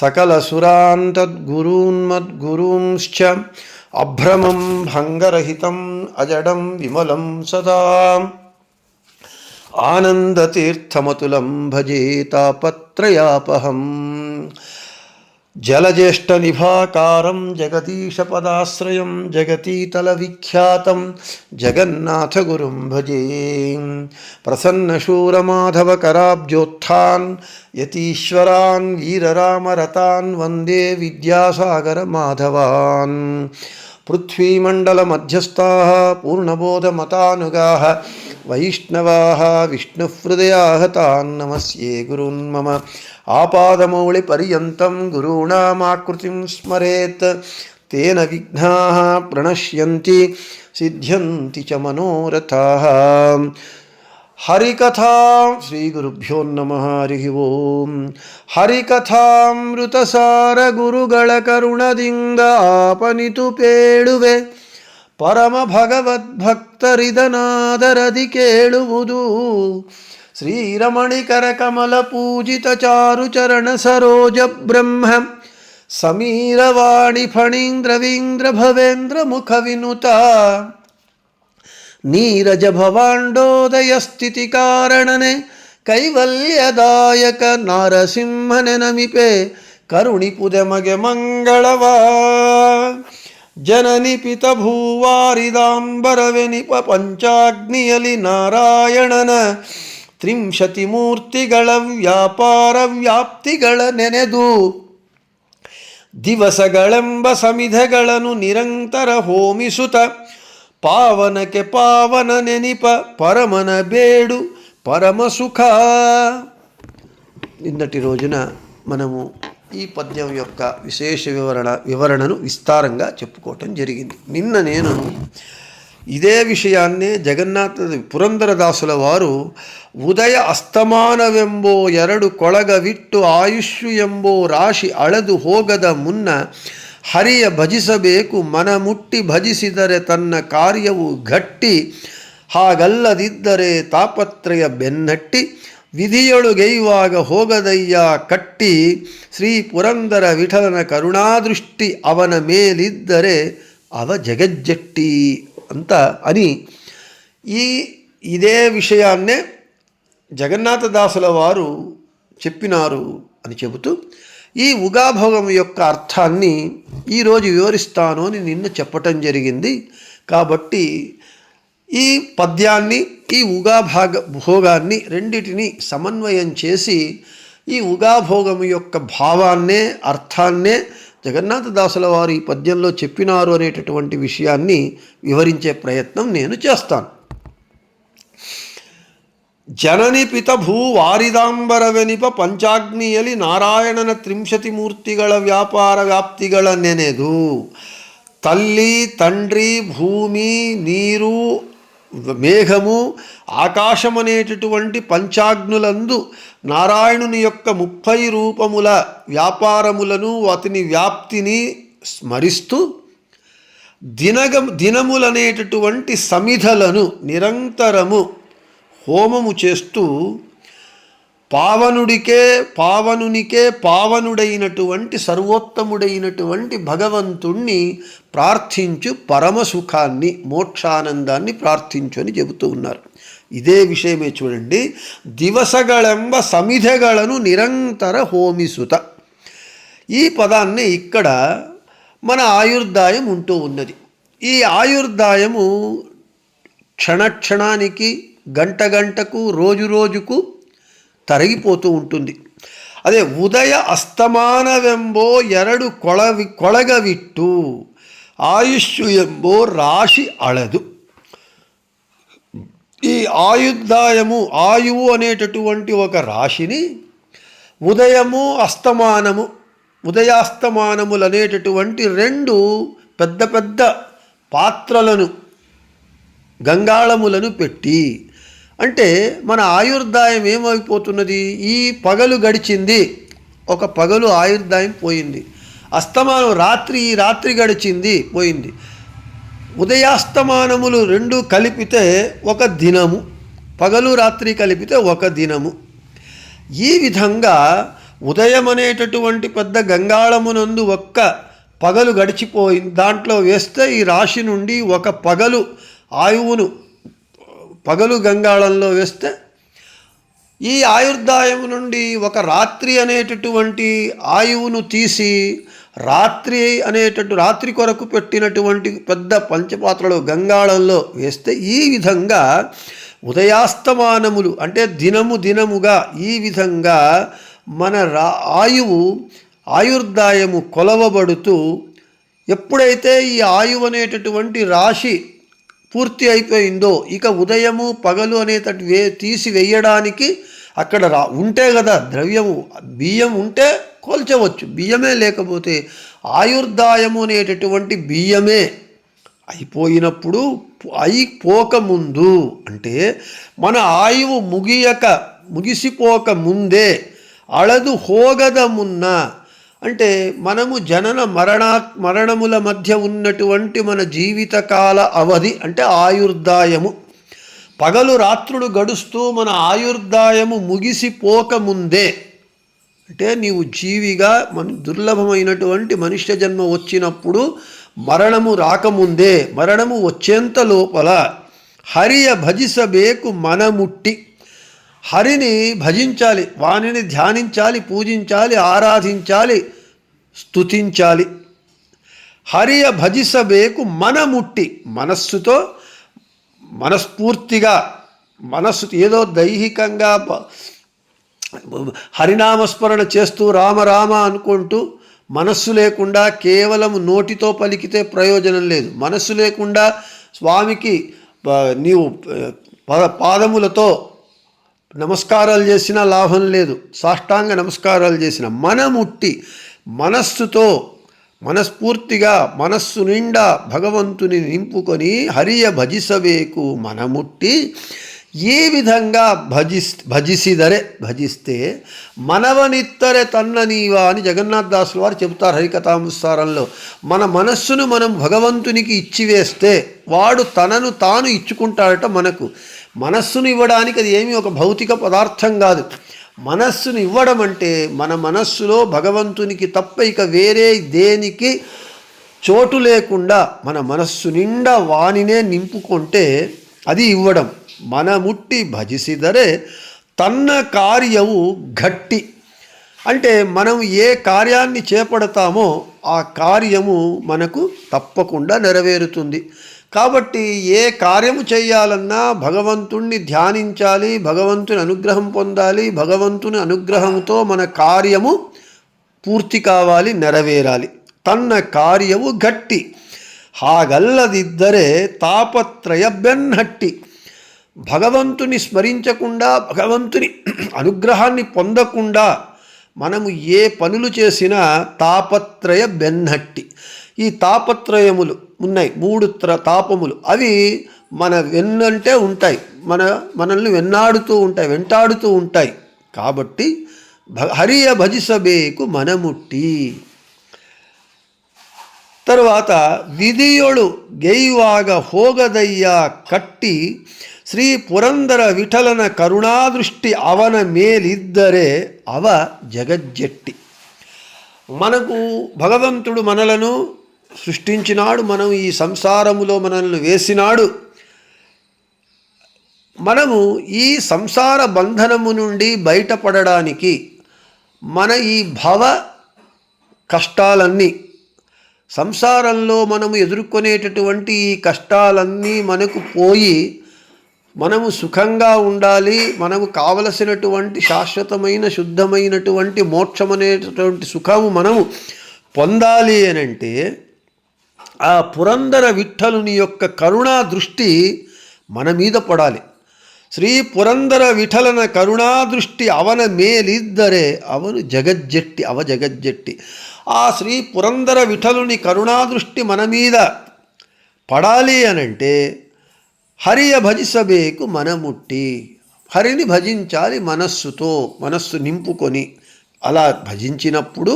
सकलसुरान् तद्गुरून्मद्गुरूंश्च अभ्रमं भङ्गरहितम् अजडं विमलं सदा। आनन्दतीर्थमतुलं भजे तापत्रयापहम्। जलज्येष्ठ निभाकार जगदीश पदाश्रिय जगतीतल विख्यात जगन्नाथ जगन्नाथगुरुं भजे। प्रसन्नशूरमाधवकराब्जोत्थान्, यतीश्वरान्, वीररामरतान् पृथ्वी विद्यासागरमाधवान्। पृथ्वीमण्डलमध्यस्थाः, पूर्णबोधमतानुगाः ವೈಷ್ಣವಾ ವಿಷ್ಣು ಹೃದಯ ಆಹತಾನ್ ನಮಸ್ಯೇ ಗುರುನ್ ಮಮ. ಆಪಾದಮೌಳಿ ಪರ್ಯಂತಂ ಗುರುಣಾಮಾಕೃತಿ ಸ್ಮರೆತ್. ತೇನ ವಿಘ್ನಾ ಪ್ರಣಶ್ಯಂತಿ ಸಿದ್ಧಂತಿ ಚ ಮನೋರಥ ಹರಿಕಥಾಂ ಶ್ರೀ ಗುರುಭ್ಯೋ ನಮಃ, ಹರಿ ಓಂ. ಹರಿಕಥಾಮೃತಸಾರ ಗುರುಗಳ ಕರುಣದಿಂದ ಆಪನಿತು ಪೇಳುವೆ. ಪರಮ ಭಗವದ್ಭಕ್ತರಿದನಾದರದಿ ಕೇಳುವುದು. ಶ್ರೀರಮಣಿಕರ ಕಮಲ ಪೂಜಿತ ಚಾರು ಚರಣ ಸರೋಜ ಬ್ರಹ್ಮ. ಸಮೀರವಾಣಿ ಫಣೀಂದ್ರವೀಂದ್ರ ಭವೇಂದ್ರ ಮುಖ ವಿನುತ. ನೀರಜ ಭವಾಂಡೋದಯ ಸ್ಥಿತಿ ಕಾರಣನೆ. ಕೈವಲ್ಯದಾಯಕ ನರಸಿಂಹನೆ ನಮಿಪೆ. ಕರುಣಿಪುದೆ ಮಗೆ ಮಂಗಳವ. ಜನನಿ ಪಿತ ಭೂವಾರಿದಾಂಬರವೆನಿಪ ಪಂಚಾಗ್ನಿಯಲಿ ನಾರಾಯಣನ ತ್ರಿಂಶತಿ ಮೂರ್ತಿಗಳ ವ್ಯಾಪಾರ ವ್ಯಾಪ್ತಿಗಳ ನೆನೆದು ದಿವಸಗಳೆಂಬ ಸಮಿಧೆಗಳನ್ನು ನಿರಂತರ ಹೋಮಿಸುತ್ತ పావనకే పావన నెనిప పరమన బేడు పరమ సుఖ నిన్నటి రోజున మనము ಈ పద్యం యొక్క ವಿಶೇಷ ವಿವರಣ, ವಿವರಣನು విస్తారంగా చెప్పుకోవటం జరిగింది. ನಿನ್ನ నేను ಇದೇ ವಿಷಯನ್ನೇ ಜಗನ್ನಾಥದ ಪುರಂದರದಾಸುಲವಾರು ಉದಯ ಅಸ್ತಮಾನವೆಂಬೋ ಎರಡು ಕೊಳಗವಿಟ್ಟು ಆಯುಷ್ಯು ಎಂಬೋ ರಾಶಿ ಅಳೆದು ಹೋಗದ ಮುನ್ನ ಹರಿಯ ಭಜಿಸಬೇಕು ಮನ ಮುಟ್ಟಿ ಭಜಿಸಿದರೆ ತನ್ನ ಕಾರ್ಯವು ಗಟ್ಟಿ ಹಾಗಲ್ಲದಿದ್ದರೆ ತಾಪತ್ರಯ ಬೆನ್ನಟ್ಟಿ ವಿಧಿಯೊಳುಗೈವಾಗ ಹೋಗದಯ್ಯ ಕಟ್ಟಿ ಶ್ರೀ ಪುರಂದರ ವಿಠಲನ ಕರುಣಾದೃಷ್ಟಿ ಅವನ ಮೇಲಿದ್ದರೆ ಅವ ಜಗಜ್ಜಟ್ಟಿ ಅಂತ అని ఈ ఇదే విషయాన్నే జగన్నాథదాసుల వారు చెప్పినారు అని చెబుతూ ఈ ఉగాభోగం యొక్క అర్థాన్ని ఈరోజు వివరిస్తాను అని నిన్న చెప్పటం జరిగింది కాబట్టి ఈ పద్యాన్ని ఈ ఉగాభాగ భోగాన్ని రెండిటిని సమన్వయం చేసి ఈ ఉగాభోగం యొక్క భావాన్నే అర్థాన్నే జగన్నాథదాసుల వారు ఈ పద్యంలో చెప్పినారు అనేటటువంటి విషయాన్ని వివరించే ప్రయత్నం నేను చేస్తాను ಜನನಿ ಪಿತ ಭೂ ವಾರಿದಾಂಬರವೆನಿಪ ಪಂಚಾಗ್ನಿಯಲಿ ನಾರಾಯಣನ ತ್ರಿಂಶತಿ ಮೂರ್ತಿಗಳ ವ್ಯಾಪಾರ ವ್ಯಾಪ್ತಿಗಳ ನೆನೆದು తల్లి తండ్రి భూమి నీరు మేఘము ఆకాశమనేటటువంటి పంచాగ్నులందు నారాయణుని యొక్క ముప్పై రూపముల వ్యాపారములను అతని వ్యాప్తిని స్మరిస్తూ దినగ దినములనేటటువంటి సమిధలను నిరంతరము హోమము చేస్తూ పావనుడికే పావనునికే పావనుడైనటువంటి సర్వోత్తముడైనటువంటి భగవంతుణ్ణి ప్రార్థించు పరమ సుఖాన్ని మోక్షానందాన్ని ప్రార్థించు అని చెబుతూ ఉన్నారు. ఇదే విషయమే చూడండి. దివసగళెంబ సమిధగళను నిరంతర హోమిసుత. ఈ పదాన్ని ఇక్కడ మన ఆయుర్దాయం ఉంటూ ఉన్నది. ఈ ఆయుర్దాయము క్షణక్షణానికి గంట గంటకు రోజు రోజుకు తరిగిపోతూ ఉంటుంది. అదే ఉదయ అస్తమాన వెంబో ఎరడు కొలవి కొలగవిట్టు ఆయుష్యు ఎంబో రాశి అళదు ఈ ఆయుద్ధాయము ఆయువు అనేటటువంటి ఒక రాశిని ఉదయము అస్తమానము ఉదయాస్తమానములు అనేటటువంటి రెండు పెద్ద పెద్ద పాత్రలను గంగాళములను పెట్టి అంటే మన ఆయుర్దాయం ఏమైపోతున్నది? ఈ పగలు గడిచింది. ఒక పగలు ఆయుర్దాయం పోయింది. అస్తమానం రాత్రి ఈ రాత్రి గడిచింది పోయింది. ఉదయాస్తమానములు రెండు కలిపితే ఒక దినము. పగలు రాత్రి కలిపితే ఒక దినము. ఈ విధంగా ఉదయం అనేటటువంటి పెద్ద గంగాళమునందు ఒక్క పగలు గడిచిపోయింది దాంట్లో వేస్తే ఈ రాశి నుండి ఒక పగలు ఆయువును పగలు గంగాళంలో వేస్తే ఈ ఆయుర్దాయం నుండి ఒక రాత్రి అనేటటువంటి ఆయువును తీసి రాత్రి అనేటట్టు రాత్రి కొరకు పెట్టినటువంటి పెద్ద పంచపాత్రలు గంగాళంలో వేస్తే ఈ విధంగా ఉదయాస్తమానములు అంటే దినము దినముగా ఈ విధంగా మన రా ఆయువు ఆయుర్దాయము కొలవబడుతూ ఎప్పుడైతే ఈ ఆయువు అనేటటువంటి రాశి పూర్తి అయిపోయిందో ఇక ఉదయము పగలు అనేటట్టు వే తీసివేయడానికి అక్కడ రా ఉంటే కదా ద్రవ్యము బియ్యం ఉంటే కోల్చవచ్చు. బియ్యమే లేకపోతే ఆయుర్దాయము అనేటటువంటి బియ్యమే అయిపోయినప్పుడు అయిపోకముందు అంటే మన ఆయువు ముగియక ముగిసిపోక ముందే అళదు హోగద మున్న అంటే మనము జనన మరణా మరణముల మధ్య ఉన్నటువంటి మన జీవితకాల అవధి అంటే ఆయుర్దాయము. పగలు రాత్రులు గడుస్తూ మన ఆయుర్దాయము ముగిసిపోకముందే అంటే నీవు జీవిగా మన దుర్లభమైనటువంటి మనుష్య జన్మ వచ్చినప్పుడు మరణము రాకముందే మరణము వచ్చేంత లోపల హరియ భజిసబేకు మనముట్టి హరిని భజించాలి వానిని ధ్యానించాలి పూజించాలి ఆరాధించాలి స్తుతించాలి. హరియ భజిసబేకు మనముట్టి మనస్సుతో మనస్ఫూర్తిగా మనస్సు ఏదో దైహికంగా హరినామస్మరణ చేస్తూ రామ రామ అనుకుంటూ మనస్సు లేకుండా కేవలం నోటితో పలికితే ప్రయోజనం లేదు. మనస్సు లేకుండా స్వామికి నీవు పాదములతో నమస్కారాలు చేసినా లాభం లేదు. సాష్టాంగ నమస్కారాలు చేసిన మనముట్టి మనస్సుతో మనస్ఫూర్తిగా మనస్సు నిండా భగవంతుని నింపుకొని హరియ భజిసవేకు మనముట్టి ఏ విధంగా భజిస్ భజిసిదరే భజిస్తే మనవనిత్తరే తన్న నీవా అని జగన్నాథదాసులు వారు చెబుతారు హరికథాంసారంలో మన మనస్సును మనం భగవంతునికి ఇచ్చివేస్తే వాడు తనను తాను ఇచ్చుకుంటాడట మనకు. మనస్సును ఇవ్వడానికి అది ఏమీ ఒక భౌతిక పదార్థం కాదు. మనస్సును ఇవ్వడం అంటే మన మనస్సులో భగవంతునికి తప్ప ఇక వేరే దేనికి చోటు లేకుండా మన మనస్సు నిండా వానినే నింపుకుంటే అది ఇవ్వడం. మన ముట్టి భజిసిదరే తన్న కార్యవు గట్టి అంటే మనం ఏ కార్యాన్ని చేపడతామో ఆ కార్యము మనకు తప్పకుండా నెరవేరుతుంది. కాబట్టి ఏ కార్యము చేయాలన్నా భగవంతుణ్ణి ధ్యానించాలి భగవంతుని అనుగ్రహం పొందాలి భగవంతుని అనుగ్రహంతో మన కార్యము పూర్తి కావాలి నెరవేరాలి. తన్న కార్యము గట్టి. హాగల్లదిద్దరే తాపత్రయ బెన్నట్టి భగవంతుని స్మరించకుండా భగవంతుని అనుగ్రహాన్ని పొందకుండా మనము ఏ పనులు చేసినా తాపత్రయ బెన్నట్టి ఈ తాపత్రయములు ఉన్నాయి. మూడు తాపములు. అవి మన వెన్నంటే ఉంటాయి. మన మనల్ని వెన్నాడుతూ ఉంటాయి వెంటాడుతూ ఉంటాయి. కాబట్టి హరియ భజిసబేకు మనముట్టి. తరువాత విధియొಳು గెయ్వాగ హోగదయ్య కట్టి శ్రీ పురందర విఠలన కరుణాదృష్టి అవన మేలిద్దరే అవ జగజ్జట్టి. మనకు భగవంతుడు మనలను సృష్టించినాడు మనం ఈ సంసారములో మనల్ని వేసినాడు. మనము ఈ సంసార బంధనము నుండి బయటపడడానికి మన ఈ భవ కష్టాలన్నీ సంసారంలో మనము ఎదుర్కొనేటటువంటి ఈ కష్టాలన్నీ మనకు పోయి మనము సుఖంగా ఉండాలి మనకు కావలసినటువంటి శాశ్వతమైన శుద్ధమైనటువంటి మోక్షమనేటటువంటి సుఖము మనము పొందాలి అని అంటే ఆ పురందర విఠలుని యొక్క కరుణా దృష్టి మన మీద పడాలి ಶ್ರೀ ಪುರಂದರ ವಿಠಲನ ಕರುಣಾದೃಷ್ಟಿ ಅವನ ಮೇಲಿದ್ದರೆ ಅವನು ಜಗಜ್ಜೆಟ್ಟಿ ಅವ జగజ్జెట్టి ఆ శ్రీ పురందర విఠలుని కరుణాదృష్టి మన మీద పడాలి అనంటే హరియ భజిసబేకు మనముట్టి హరిని భజించాలి మనస్సుతో మనస్సు నింపుకొని అలా భజించినప్పుడు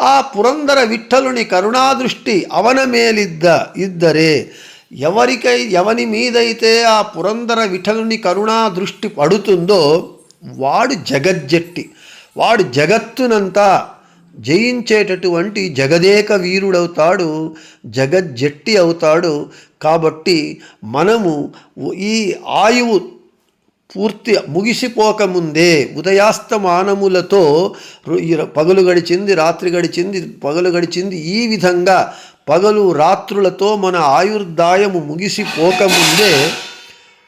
ఆ పురందర విఠలుని కరుణాదృష్టి అవన మేలిద్ద ఇద్దరే. ఎవరికై ఎవని మీదైతే ఆ పురందర విఠలుని కరుణా దృష్టి పడుతుందో వాడు జగజ్జట్టి. వాడు జగత్తునంతా జయించేటటువంటి జగదేక వీరుడవుతాడు జగజ్జట్టి అవుతాడు. కాబట్టి మనము ఈ ఆయువు పూర్తి ముగిసిపోకముందే ఉదయాస్తమానములతో పగలు గడిచింది రాత్రి గడిచింది పగలు గడిచింది ఈ విధంగా పగలు రాత్రులతో మన ఆయుర్దాయము ముగిసిపోకముందే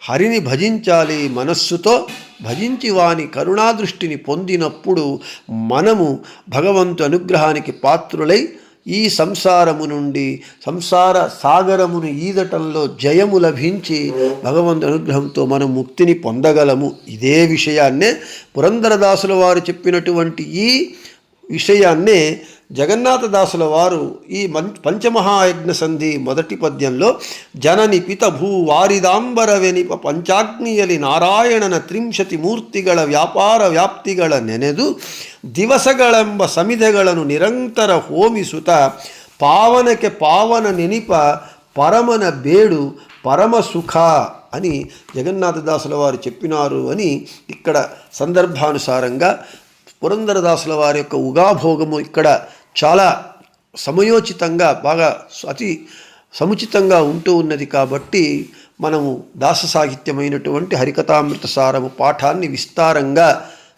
హరిని భజించాలి మనస్సుతో. భజించి వాని కరుణాదృష్టిని పొందినప్పుడు మనము భగవంతు అనుగ్రహానికి పాత్రులై ఈ సంసారము నుండి సంసార సాగరమును ఈదటంలో జయము లభించి భగవంతు అనుగ్రహంతో మనం ముక్తిని పొందగలము. ఇదే విషయాన్నే పురంధరదాసుల వారు చెప్పినటువంటి ఈ విషయాన్నే జగన్నాథదాసుల వారు ఈ మం పంచమహాయజ్ఞ సంధి మొదటి పద్యంలో జనని పిత భూ వారిదాంబర వెనిప పంచాగ్నియలి ನಾರಾಯಣನ ತ್ರಿಂಶತಿ ಮೂರ್ತಿಗಳ ವ್ಯಾಪಾರ ವ್ಯಾಪ್ತಿಗಳ ನೆನೆದು ದಿವಸಗಳೆಂಬ ಸಮಿಧೆಗಳನ್ನು ನಿರಂತರ ಹೋಮಿಸುತ್ತ ಪಾವನಕ್ಕೆ ಪಾವನ ನೆನಿಪ పరమన బేడు పరమ సుఖ అని జగన్నాథదాసుల వారు చెప్పినారు అని ఇక్కడ సందర్భానుసారంగా పురందరదాసుల వారి యొక్క ఉగాభోగము ఇక్కడ చాలా సమయోచితంగా బాగా అతి సముచితంగా ఉంటూ ఉన్నది కాబట్టి మనము దాస సాహిత్యమైనటువంటి హరికథామృత సారము పాఠాన్ని విస్తారంగా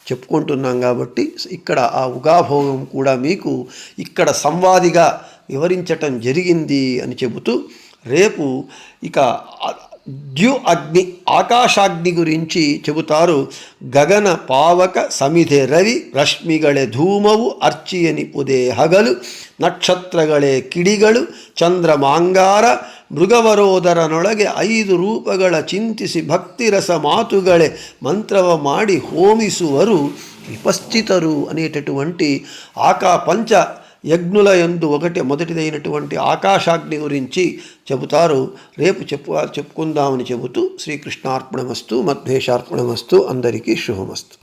చెప్పుకుంటున్నాం కాబట్టి ఇక్కడ ఆ ఉగాభోగం కూడా మీకు ఇక్కడ సంవాదిగా వివరించటం జరిగింది అని చెబుతూ రేపు ఇక ద్యు అగ్ని ఆకాశాగ్ని గురించి చెబుతారు గగన ಪಾವಕ ಸಮಿಧೆ ರವಿ ರಶ್ಮಿಗಳೇ ಧೂಮವು ಅರ್ಚಿಯನಿ ಪುದೆ ಹಗಲು ನಕ್ಷತ್ರಗಳೇ ಕಿಡಿಗಳು ಚಂದ್ರಮಾಂಗಾರ ಮೃಗವರೋದರನೊಳಗೆ ಐದು ರೂಪಗಳ ಚಿಂತಿಸಿ ಭಕ್ತಿರಸ ಮಾತುಗಳೇ ಮಂತ್ರವ ಮಾಡಿ ಹೋಮಿಸುವರು ವಿಪಶ್ಚಿತರು అనేటటువంటి ఆకా పంచ యజ్ఞుల యందు ఒకటి మొదటిదైనటువంటి ఆకాశాగ్ని గురించి చెబుతారు. రేపు చెప్పు చెప్పుకుందామని చెబుతూ శ్రీకృష్ణార్పణమస్తు మధ్వేషార్పణమస్తు అందరికీ శుభమస్తు.